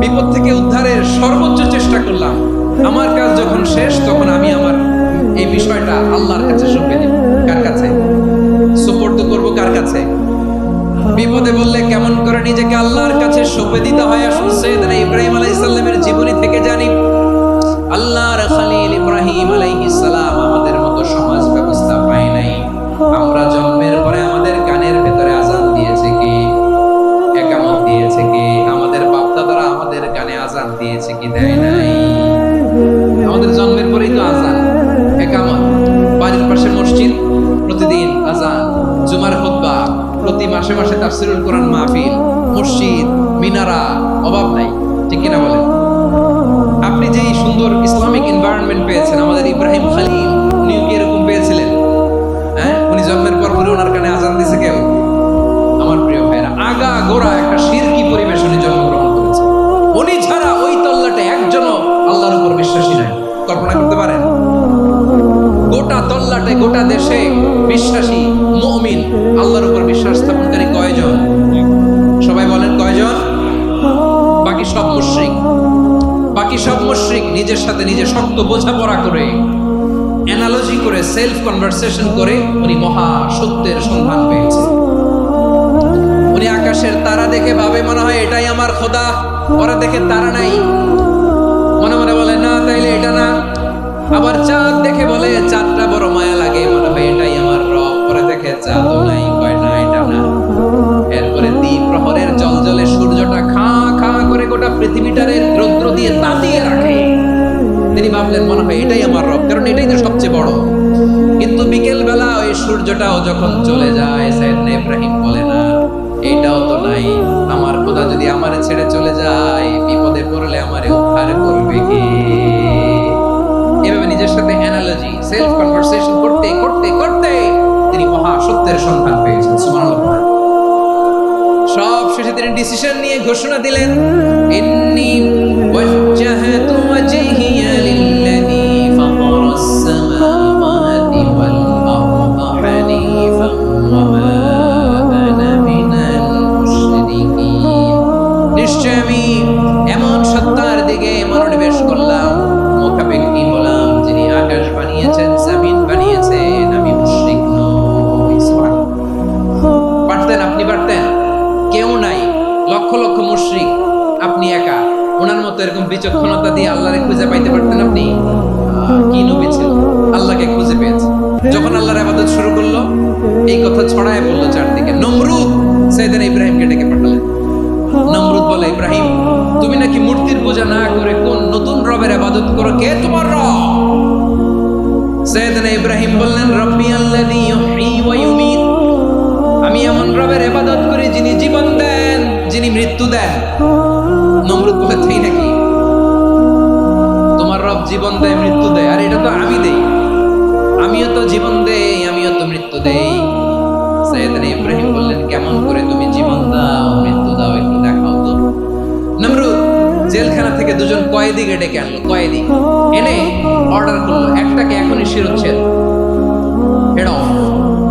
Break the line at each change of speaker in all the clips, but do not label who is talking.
বিপদ থেকে উদ্ধারের সর্বোচ্চ চেষ্টা করলাম। আমার কাজ যখন শেষ, তখন আমি আমার এই বিষয়টা আল্লাহর কাছে সঁপে দিব কার কাছে? সুপর্দ করব কার কাছে? বিপদে বললে কেমন করে নিজেকে আল্লাহর কাছে সঁপে দিতে হয়? আসুন সৈয়দনা ইব্রাহিম আলাইহিস সালামের জীবনী থেকে জানি। আল্লাহর খালিল ইব্রাহিম আলাইহিস সালাম আমাদের মতো সমাজ ব্যবস্থা পায় নাই। আমরা মাসে তাফসিরুল কোরআন মাহফিল, মসজিদ, মিনারা, অভাব নাই, ঠিক কিনা বলেন? আপনি যে সুন্দর ইসলামিক এনভায়রনমেন্ট পেয়েছেন, আমাদের ইব্রাহিম খালিল উনিও কি এরকম পেয়েছিলেন? হ্যাঁ? উনি জন্মের পর পরে ওনার কানে আজান কেউ? আমার প্রিয় আগা গোড়া একটা শিরকি পরিবেশ উনি জন্মগ্রহণ করেছে উনি ছাড়া ওই তল্লাটে একজনও আল্লাহর উপর বিশ্বাসী নাই। কল্পনা করতে পারেন? গোটা তল্লাটে, গোটা দেশে বিশ্বাসী, মুমিন, আল্লাহর উপর বিশ্বাস। স্থাপনকারী নিজের সাথে নিজে শক্ত বোঝাপড়া করে অ্যানালজি করে সেলফ কনভারসেশন করে, উনি মহা সত্যের সন্ধান পেয়েছে। উনি আকাশের তারা দেখে ভাবে, মনে হয় এটাই আমার খোদা, ওরা দেখে তারা নাই। মনে মনে বলে, না, তাইলে এটা না। আবার চাঁদ দেখে বলে, চাঁদটা বড় মায়া লাগে, মনে হয় এটাই আমার রব। পরে দেখে, চাঁদও নাই কয় এটা না। এরপরে দ্বীপ প্রহরের জল জলে সূর্যটা খা খা করে গোটা পৃথিবীটারে রৌদ্র দিয়ে তাতিয়ে রাখে। তিনি ভাবলেন, মনে হয় এটাই আমার রব, কারণ এটাই তো সবচেয়ে বড়। কিন্তু বিকেল বেলা ওই সূর্যটাও যখন চলে যায় সাইদনা ইব্রাহিম বলে, না, এটাও তো নাই। আমার খোদা যদি আমারে ছেড়ে চলে যায়, বিপদে পড়লে আমারে উদ্ধার করবে কে? এভাবে নিজের সাথে অ্যানালজি সেলফ কনভারসেশন করতে করতে করতে তিনি মহা সত্যের সন্ধান পেয়েছেন, সুবহানাল্লাহ। সব শেষে তিনি ডিসিশন নিয়ে ঘোষণা দিলেন, ইন্নি ওয়াজ্জাহাতু নিশ্চয় আমি এমন সত্তার দিকে মনোনিবেশ করলাম। মোকাবেক্ষী হলাম যিনি আকাশ বানিয়েছেন, জমিন বানিয়েছেন, আমি মুশরিক পারতেন আপনি, পারতেন? কেউ নাই, লক্ষ লক্ষ মুশরিক, আপনি একা। ওনার মতো এরকম বিচক্ষণতা দিয়ে আল্লাহরে খুঁজে পাইতে পারতেন আপনি? কি নবী ছিল? আল্লাহকে খুঁজে পেয়েছে। যখন আল্লাহর আবাদত শুরু করল, এই কথা ছড়ায় বলল চারদিকে, নমরুদ! সেদিন ইব্রাহিমকে ডেকে পাঠালেন। বলে, ইব্রাহিম, তুমি নাকি মূর্তির পূজা না করে কোন নতুন রবের আবাদত করো? কে তোমার রব? ইব্রাহিম বললেন, রব্বি আমি এমন রবের ইবাদত করি যিনি জীবন দেন, যিনি মৃত্যু দেন। নমরুদ বলে তাই নাকি? তোমার রব জীবন দেয়, মৃত্যু দেয়। আর এটা তো আমি দেই। আমিও তো জীবন দেই, আমিও তো মৃত্যু দেই। থেকে দুজন কয়েদিকে ডেকে আনলো, কয়েদি। এনে অর্ডার করল, একটাকে এখনই শিরোচ্ছেদ। এটা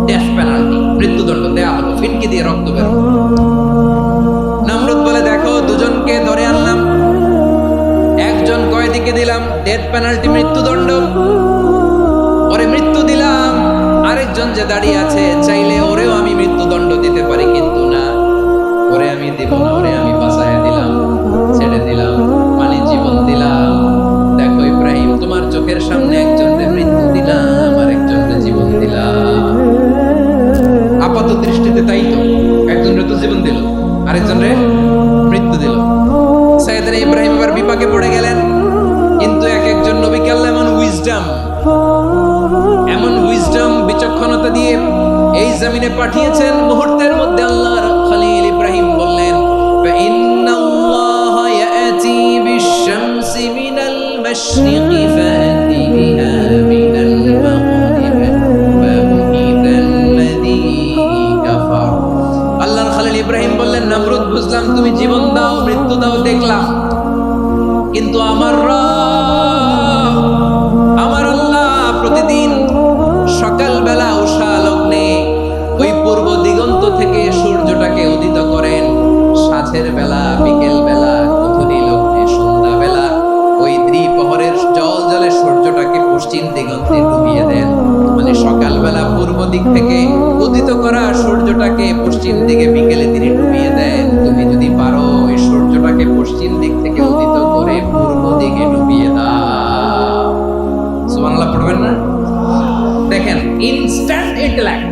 ডেথ পেনাল্টি মৃত্যুদণ্ড দেয়া হলো ফিটকি দিয়ে রক্ত বের। নমরুদ বলে, দেখো, দুজনকে ধরে আনলাম। একজন কয়েদিকে দিলাম ডেথ পেনাল্টি মৃত্যুদণ্ড। ওরে মৃত্যু দিলাম। আরেকজন যে দাঁড়িয়ে আছে, চাইলে ওরেও আমি মৃত্যুদণ্ড দিতে পারি, কিন্তু না। ওরে আমি দিব না। মধ্যে তাই তো? একজন রে তো জীবন দিল, আরেকজন রে মৃত্যু দিল। সাইয়েদানা ইব্রাহিম আবার বিপাকে পড়ে গেলেন, কিন্তু এক একজন নবী কাল এমন উইজডাম এমন উইজডাম বিচক্ষণতা দিয়ে এই জমিনে পাঠিয়েছেন। মুহূর্তের মধ্যে আল্লাহর খলিল ইব্রাহিম বললেন ইন্নাল্লাহ ইয়াতি বিশ-শামসি মিনাল মাশরিকি একদিন বললেন নমরুদ বুঝলাম তুমি জীবন দাও, মৃত্যু দাও, দেখলাম। কিন্তু আমার আমার আল্লাহ প্রতিদিন সকালবেলা উষা লগ্নে ওই পূর্ব দিগন্ত থেকে সূর্যটাকে উদিত করেন। সাঁঝের বেলা, বিকেল বেলা কুথুরি লগ্নে সন্ধ্যাবেলা ওই দ্বিপহরের জল জলে সূর্যটাকে পশ্চিম দিগন্তে ডুবিয়ে দেন। মানে সকালবেলা পূর্ব দিক থেকে উদিত করা সূর্যটাকে পশ্চিম দিকে বিকেলে instant intellect.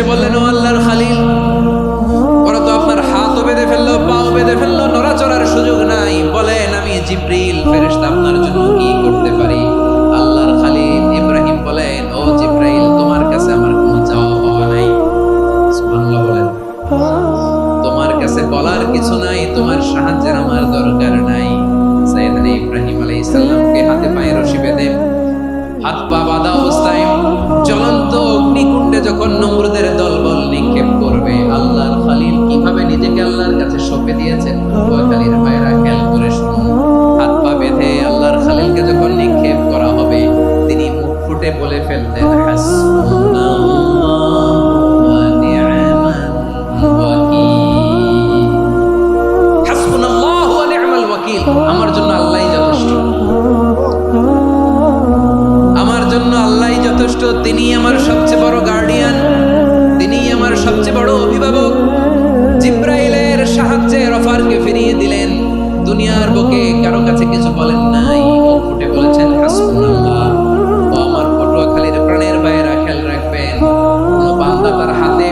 এসে বললেন দুনিয়ার বুকে কারও কাছে কিছু বলেন নাই। ফুটে বলেছেন হাসবুল্লাহ ও আমার পটুয়াখালীর প্রাণের বাইরা খেয়াল রাখবেন। কোনো বান্দা তার হাতে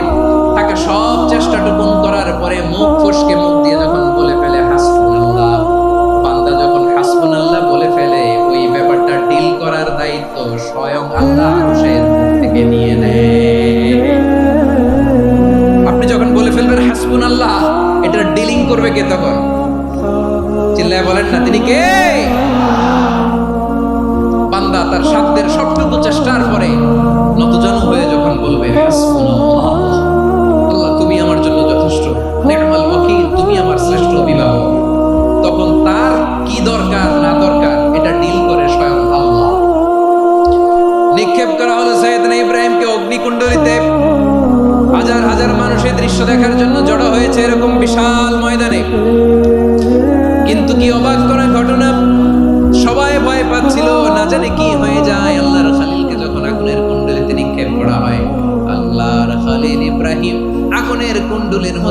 থাকা সব চেষ্টাটুকুন করার পরে মুখ ফসকে মুখ দিয়ে যখন বলে ফেলে হাসবুল্লাহ বান্দা যখন হাসবুল্লাহ বলে ফেলে, ওই ব্যাপারটা ডিল করার দায়িত্ব স্বয়ং আল্লাহ আরশের থেকে নিয়ে নেয়। আপনি যখন বলে ফেলবেন হাসবুল্লাহ এটা ডিলিং করবে কে তখন? না তিনি কে বান্দা তার সাধ্যের সবটুকু চেষ্টার পরে নতজন হয়ে যখন বলবে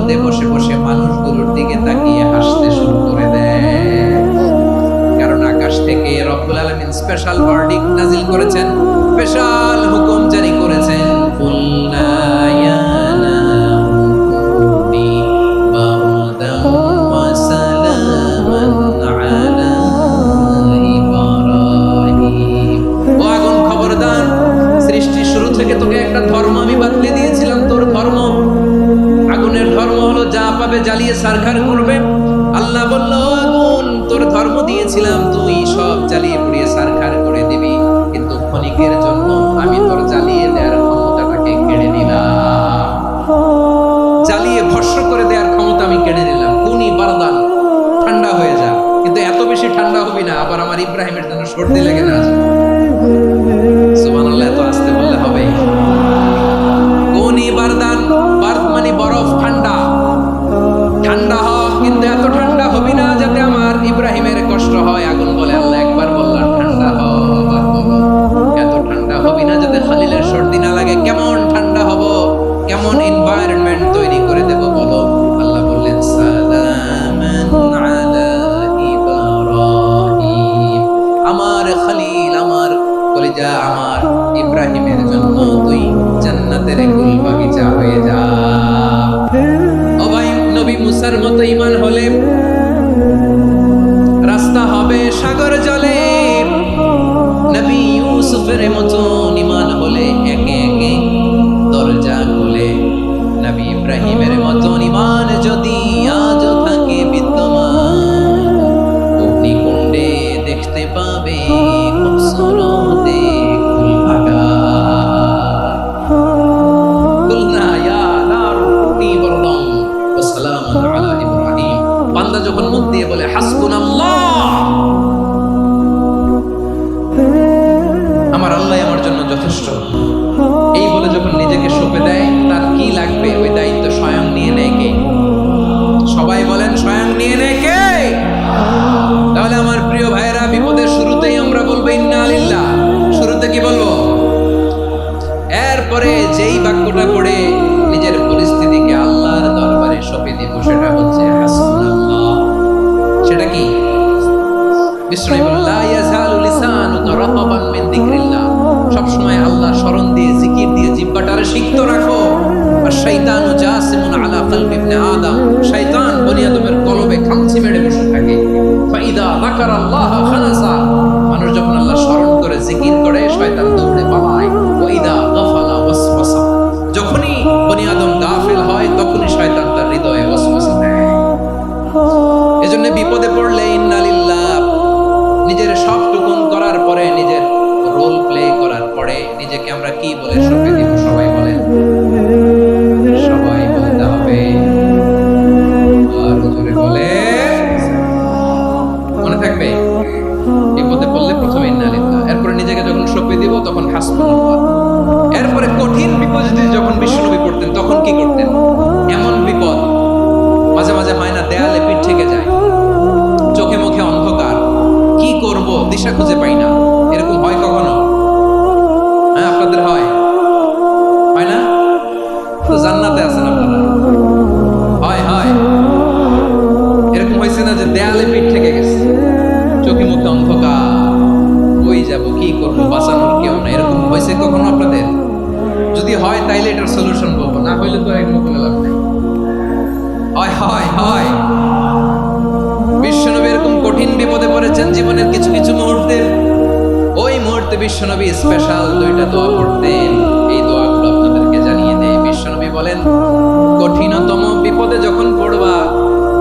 মধ্যে বসে বসে মানুষগুলোর দিকে তাকিয়ে হাসতে শুরু করে দেয়। কারণ আকাশ থেকে রব্বুল আলমিন স্পেশাল ওয়ার্ডিং নাজিল করেছেন। স্পেশাল জ্বালিয়ে সারখার করবে আল্লাহ বলল আগুন তোর ধর্ম দিয়েছিলাম। কলিজা আমার ইব্রাহিমের জন্য, তুই জান্নাতের কুল বাগিচা হয়ে যা। ভাই নবী মুসার মতো ইমান হলে রাস্তা হবে সাগর জলে। নবী ইউসুফের মতো ইমান হলে একে একে দরজা খুলে। নবী ইব্রাহিমের মতো ইমান যদি দিয়ে বলে এজন্য বিপদে পড়লে ইন্নালিল্লাহ, নিজের সব টুকুন করার পরে, নিজের রোল প্লে করার পরে নিজেকে আমরা কি বলে দিব সবাই বলেন সবাই আর জোরে বলে। মনে থাকবে? বিপদে পড়লে প্রথমে ইন্নালিল্লাহ, এরপরে নিজেকে যখন সঁপে দিব, তখন হাসবুনাল্লাহ দিশা খুঁজে পাই না। এরকম হয় কখনো? হ্যাঁ আপনাদের হয়। হয় না? তো জান্নাতে আছেন আপনারা? হয় হয়। এরকম হয়েছে না যে দেয়ালে পিঠ থেকে গেছে? চোখে মুখে অন্ধকার। ওই যাব, কি করব, বাঁচানোর কেউ না এরকম হয়েছে কখনো আপনাদের? যদি হয়, তাইলে এটার সলিউশন বলব। না হইলে তো এক মুখে লাভ নেই হয় হয় হয়। বিপদে পড়েছেন জীবনের কিছু কিছু মুহূর্তে। ওই মুহূর্তে বিশ্বনবী স্পেশাল দুইটা দোয়া পড়তেন এই দোয়াগুলো আপনাদেরকে জানিয়ে দেয় বিশ্বনবী বলেন, কঠিনতম বিপদে যখন পড়বা,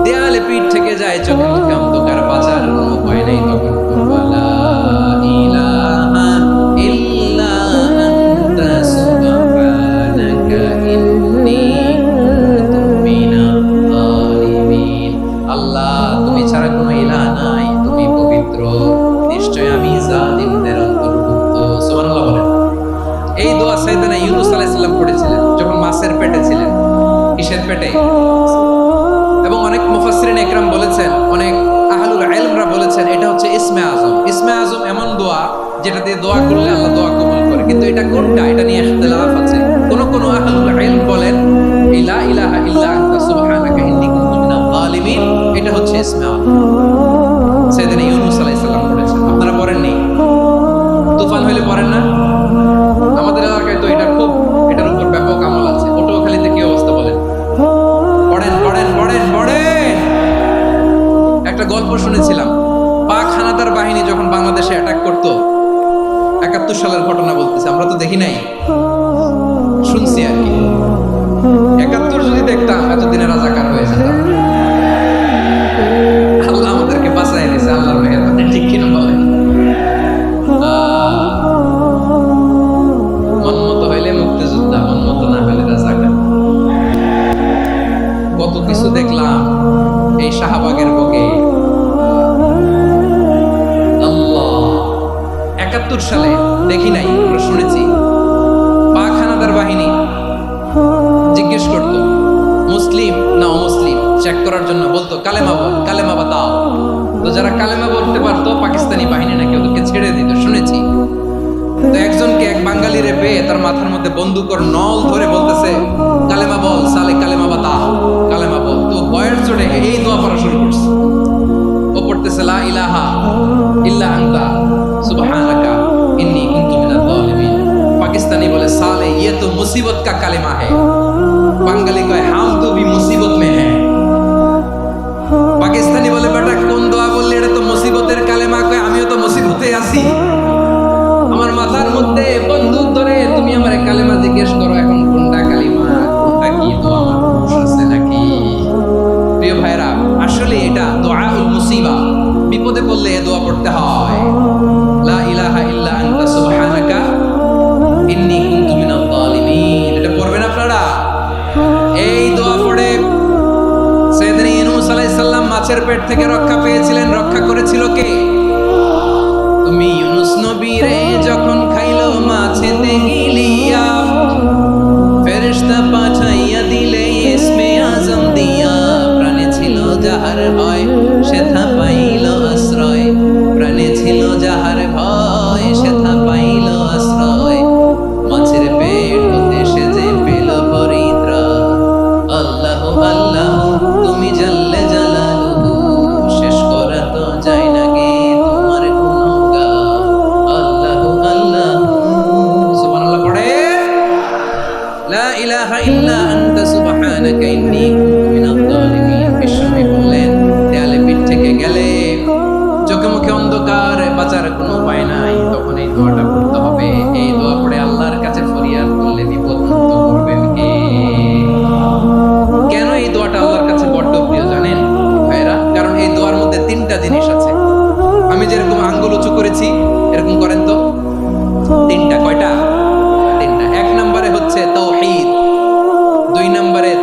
দেয়ালে পিঠ থেকে যায় চোখে মুখে অন্ধকার বাঁচার কোনো উপায় নেই মুফাসরিন একরাম বলেছেন, অনেক আহলুল আলমরা বলেছেন, এটা হচ্ছে ইসমে আজম। ইসমে আজম এমন দোয়া যেটা দিয়ে দোয়া করলে আল্লাহ দোয়া কবুল করে। কিন্তু এটা কোনটা? এটা নিয়ে ইখতিলাফ আছে। কোন কোন আহলুল আলম বলেন, ইলা ইল্লা আনতা, সুবহানাকা কুনতু এটা হচ্ছে ইসমে আজম। সেদিন ইউনুস আলাইহিস সালাম আপনারা পড়েননি? তুফান হইলে পড়েন না? শুনেছিলাম। পাক হানাদার বাহিনী যখন বাংলাদেশে অ্যাটাক করত, একাত্তর সালের ঘটনা বলতেছে, আমরা তো দেখি নাই। শুনছি আর কি। একাত্তর যদি দেখতাম, এতদিনে রাজাকার হয়ে যেতাম। একাত্তর সালে দেখি নাই, আমরা শুনেছি। পাক হানাদার বাহিনী জিজ্ঞেস করত, মুসলিম না অমুসলিম? চেক করার জন্য বলতো, কালেমা বল, কালেমা বাতাও তো যারা কালেমা বলতে পারতো, পাকিস্তানি বাহিনী নাকি ওদেরকে ছেড়ে দিত, শুনেছি। তো একজনকে এক বাঙালি রে পেয়ে তার মাথার মধ্যে বন্দুকর নল ধরে বলতেছে, কালেমা বল, সালে কালেমা বাতা কালেমা বল। তো বয়ের চড়ে এই দোয়া পড়া শুরু করছে। तो मुसीबत का कलेमा है। बंगाली को हाँ।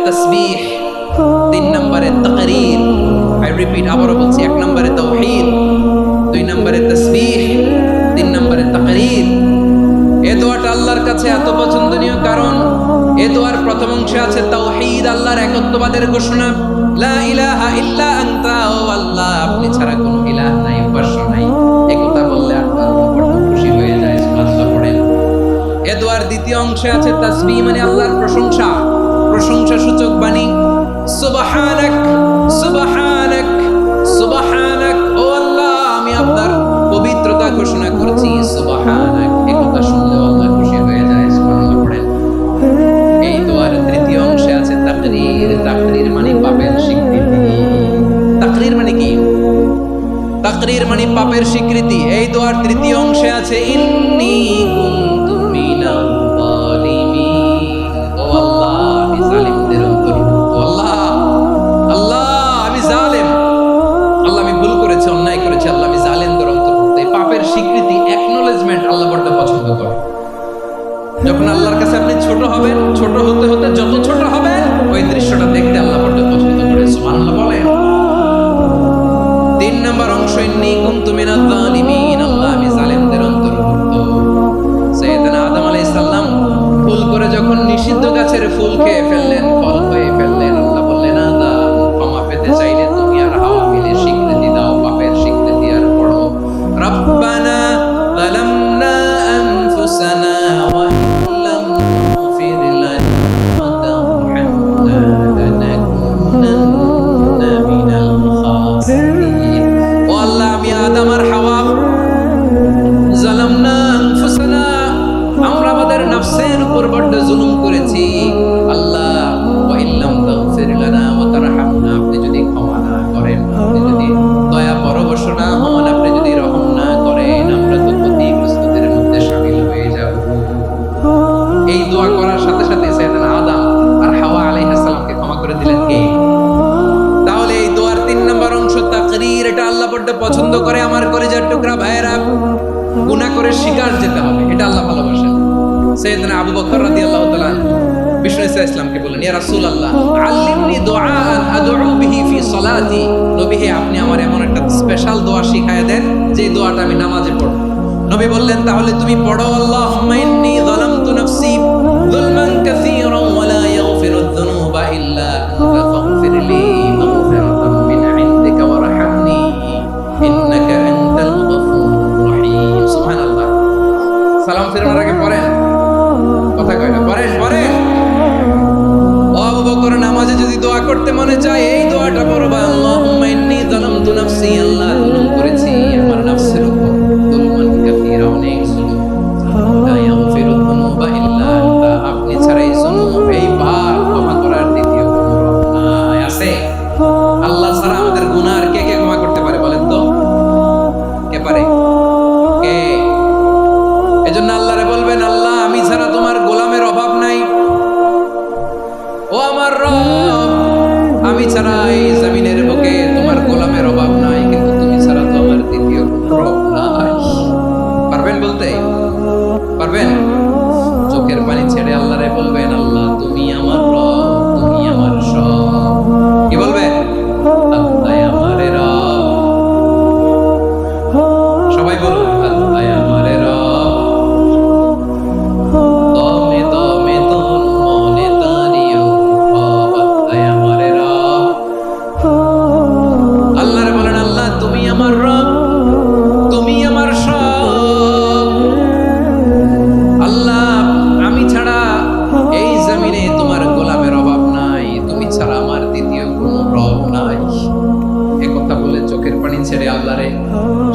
তাসবিহ তিন নম্বরে তাকরীর। আই রিপিট আবারও বলছি, এক নম্বরে তাওহীদ, দুই নম্বরে তাসবিহ, তিন নম্বরে তাকরীর। এ দোয়াটা আল্লাহর কাছে এত পছন্দনীয় কারণ, এ দোয়ার প্রথম অংশে আছে তাওহীদ, আল্লাহর একত্ববাদের ঘোষণা। লা ইলাহা ইল্লা আনতা, ও আল্লাহ, আপনি ছাড়া কোনো ইলাহ নাই, উপাস্য নাই। এই কথা বললে আল্লাহ খুশি হয়ে যায়, সুবহানাল্লাহ পড়েন এ দোয়ার দ্বিতীয় অংশে আছে তাসবিহ মানে আল্লাহর প্রশংসা। প্রশংসা সূচক বাণী ও আল্লাহ, আমি আপনার পবিত্রতা ঘোষণা করছি। এই শুনলে আল্লাহ খুশি হয়ে যায় এই দোয়ার তৃতীয় অংশে আছে তাকরীর তাকরীর মানে পাপের স্বীকৃতি। তাকরীর মানে কি? তাকরীর মানে পাপের স্বীকৃতি। এই দোয়ার তৃতীয় অংশে আছে, ইন্নী ছোট হবেন ছোট হতে হতে যত ছোট হবেন ওই দৃশ্যটা দেখতে আল্লাহ বড্ড পছন্দ করে। সুবহানাল্লাহ বলেন। তিন নম্বর অংশ, ইন্নি কুনতু মিনাল দোয়া শিখায় দেন যে দোয়াটা আমি নামাজে পড়ো নবী বললেন তাহলে তুমি পড়ো আল্লাহ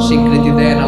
স্বীকৃতি দেন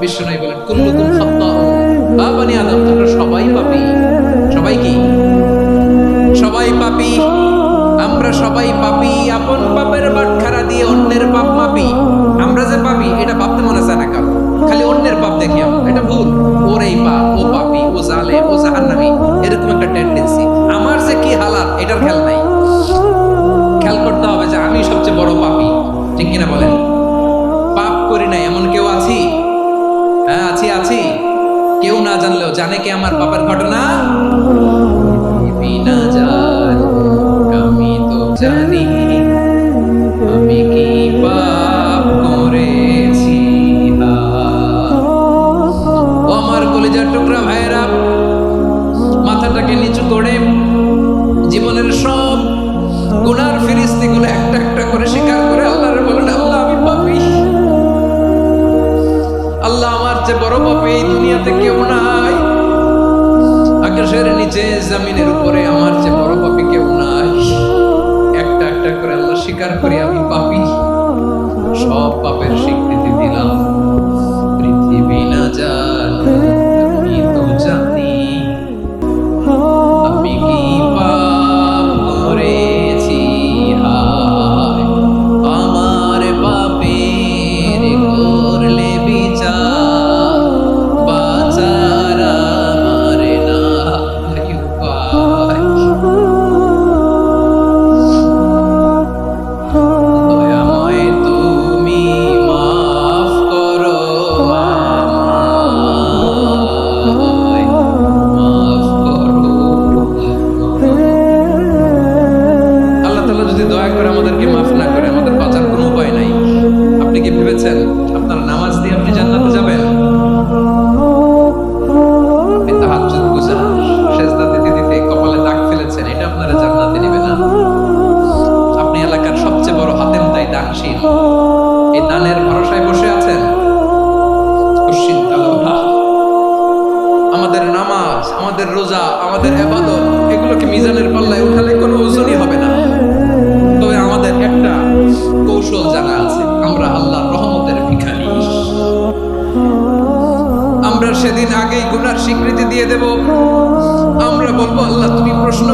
বিশ্বনবী বলেন কুল্লুকুম খাত্তাউ বা বানি আদম, তোমরা সবাই পাপী। সবাই কি? সবাই পাপী। আমরা সবাই পাপী। আপন পাপের বাটখারা দিয়ে অন্যের পাপ মাপি। আমরা যে পাপি, এটা ভাবতে মনে চায় না কারও। খালি অন্যের পাপ দেখি এটা ভুল। ওর এই পাপ, ও পাপি, ও জালে, ও জাহান্নামি। এরকম একটা টেন্ডেন্সি আমার যে কি হালাত, এটার খেয়াল নাই। খেয়াল করতে হবে যে আমি সবচেয়ে বড় পাপি। ঠিক কিনা বলেন? পাপ করি নাই, এমন কেউ জানে কে আমার বাবার ঘটনা?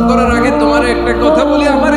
করার আগে তোমার একটা কথা বলি আমারে